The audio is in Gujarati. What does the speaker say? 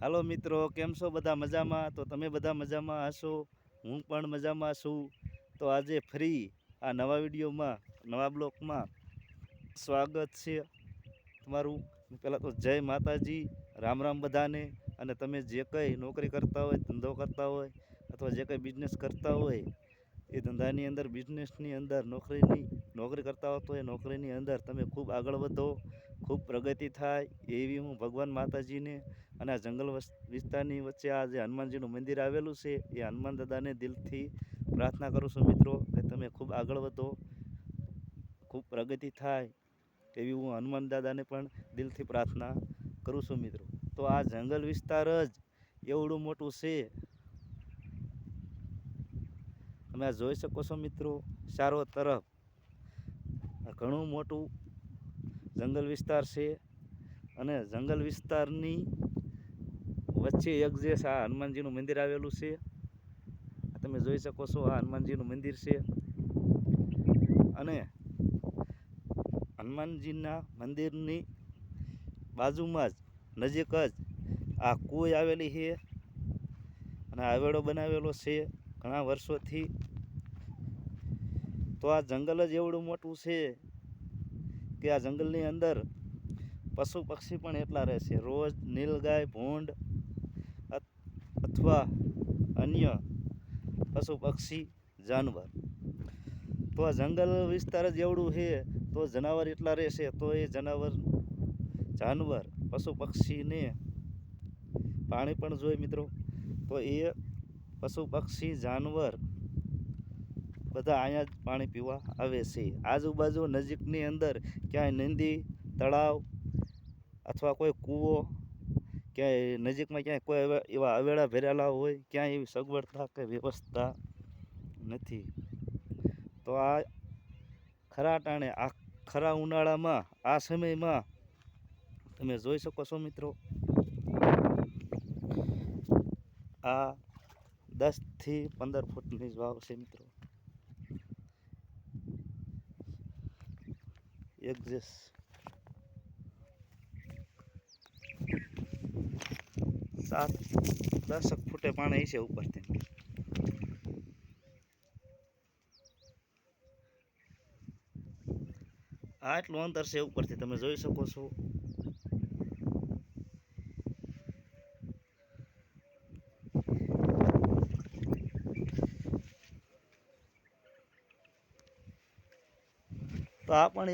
હાલો મિત્રો, કેમ છો બધા મજામાં? તો તમે બધા મજામાં હશો? હું પણ મજામાં છું. તો આજે ફરી આ નવા વિડીયોમાં, નવા બ્લોકમાં સ્વાગત છે તમારું. પહેલાં તો જય માતાજી, રામ રામ બધાને. અને તમે જે કંઈ નોકરી કરતા હોય, ધંધો કરતા હોય, અથવા જે કંઈ બિઝનેસ કરતા હોય, એ ધંધાની અંદર બિઝનેસની અંદર, નોકરીની નોકરી કરતા હો તો એ નોકરીની અંદર તમે ખૂબ આગળ વધો, ખૂબ પ્રગતિ થાય એવી હું ભગવાન માતાજીને અને આ જંગલ વિસ્તારની વચ્ચે આ જે હનુમાનજીનું મંદિર આવેલું છે એ હનુમાન દાદાને દિલથી પ્રાર્થના કરું છું મિત્રો કે તમે ખૂબ આગળ વધો, ખૂબ પ્રગતિ થાય એવી હું હનુમાન દાદાને પણ દિલથી પ્રાર્થના કરું છું મિત્રો. તો આ જંગલ વિસ્તાર જ એવડું મોટું છે. તમે જોઈ શકો છો મિત્રો, ચારો તરફ ઘણું મોટું જંગલ વિસ્તાર છે અને જંગલ વિસ્તારની વચ્ચે એક જે આ હનુમાનજીનું મંદિર આવેલું છે. તમે જોઈ શકો છો આ હનુમાનજીનું મંદિર છે. અને હનુમાનજીના મંદિરની બાજુમાં જ નજીક જ આ કુઈ આવેલી છે અને આવેડો બનાવેલો છે ઘણા વર્ષોથી. તો આ જંગલ જ એવડું મોટું છે કે આ જંગલની અંદર પશુ પક્ષી પણ એટલા રહેશે. રોજ નીલગાય ભૂંડ અથવા અન્ય પશુ પક્ષી, જાનવર. તો આ જંગલ વિસ્તાર જ એવડું છે, તો જનાવર એટલા રહેશે, તો એ જનાવર, જાનવર, પશુ પક્ષીને પાણી પણ જોઈએ મિત્રો. તો એ પશુ પક્ષી, જાનવર બધા અહીંયા જ પાણી પીવા આવે છે. આજુબાજુ નજીકની અંદર ક્યાંય નદી, તળાવ અથવા કોઈ કૂવો, ક્યાંય નજીકમાં ક્યાંય કોઈ એવા- અવેડા ભરેલા હોય, ક્યાંય એવી સગવડતા કે વ્યવસ્થા નથી. તો આ ખરા ટાણે આ ખરા ઉનાળામાં, આ સમયમાં તમે જોઈ શકો છો મિત્રો, આ દસથી પંદર ફૂટની જ વાવ છે મિત્રો. એક સાત, દસક ફૂટે પાણી છે ઉપરથી. આટલું અંતર છે ઉપરથી, તમે જોઈ શકો છો. તો આ પણ